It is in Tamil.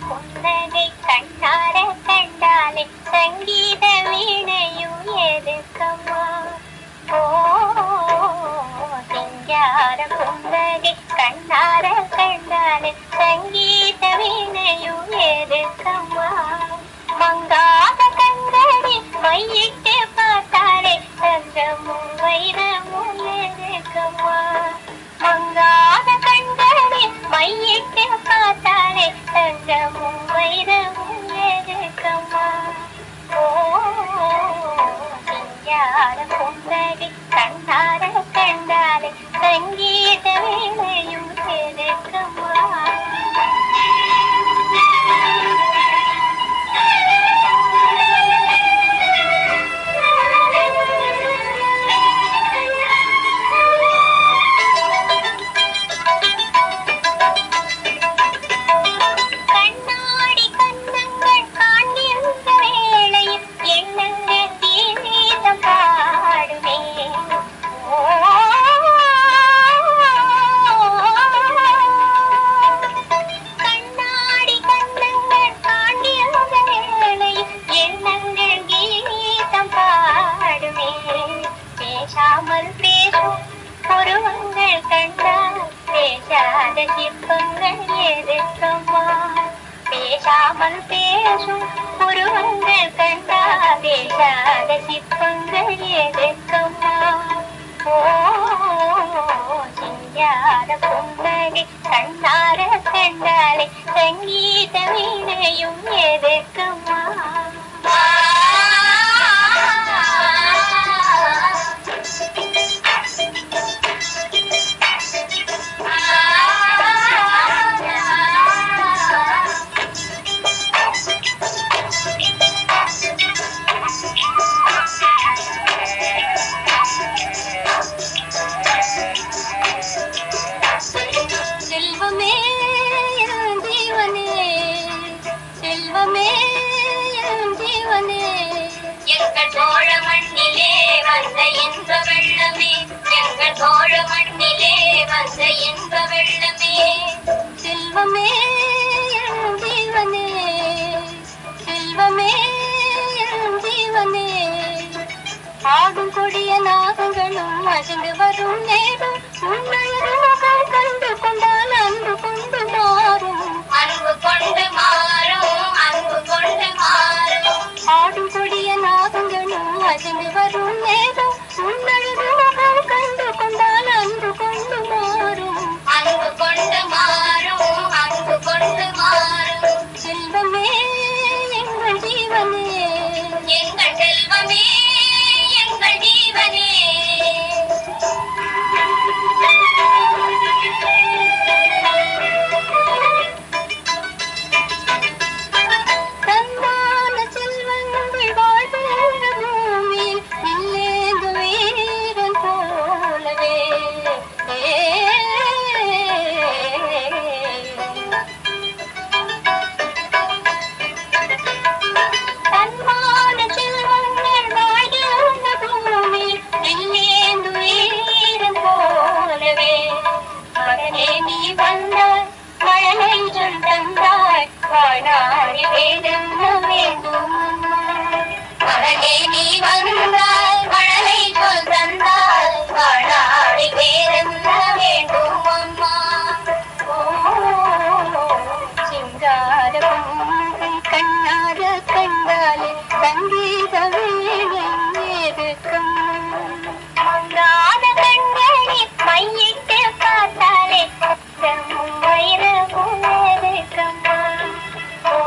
புன்னகை கண்ணார கண்டாலே சங்கீத வீணையும் எதுக்கம்மா ஓ சிங்கார புன்னகை கண்ணார கண்டாலே சங்கீத வீணையும் எதுக்கம்மா மங்கா சிங்கார புன்னகை கண்ணார கண்டாலே சங்கீத பேசாத சிற்பங்கள் எதுக்கம்மா பேசாமல் பேசும் உருவங்கள் கண்டா பேசாத சிற்பங்கள் எதுக்கம்மா ஓ சிங்கார புன்னகை கண்ணார கண்டாலே சங்கீத வீணையும் எதற்கம்மா சோழ மண்ணிலே வந்த இன்ப வெள்ளமே. எங்கள் சோழ மண்ணிலே வந்த இன்ப வெள்ளமே. செல்வமே ஜீவனே. செல்வமே ஜீவனே. ஆடும் கொடிய நாகங்களும் அசந்து வரும் நேரம். உன்னழகு நாகங்களும் அசைந்து வரும் மழலையும் தந்தாய் வாழ்நாளி வேதம் வேண்டும் மகனே நீ வந்தாய் மழலை சொல் தந்தாய் வாழாடி வேறென்ன வேண்டும் அம்மா கண்ணார கண்டாலே சங்கீதமே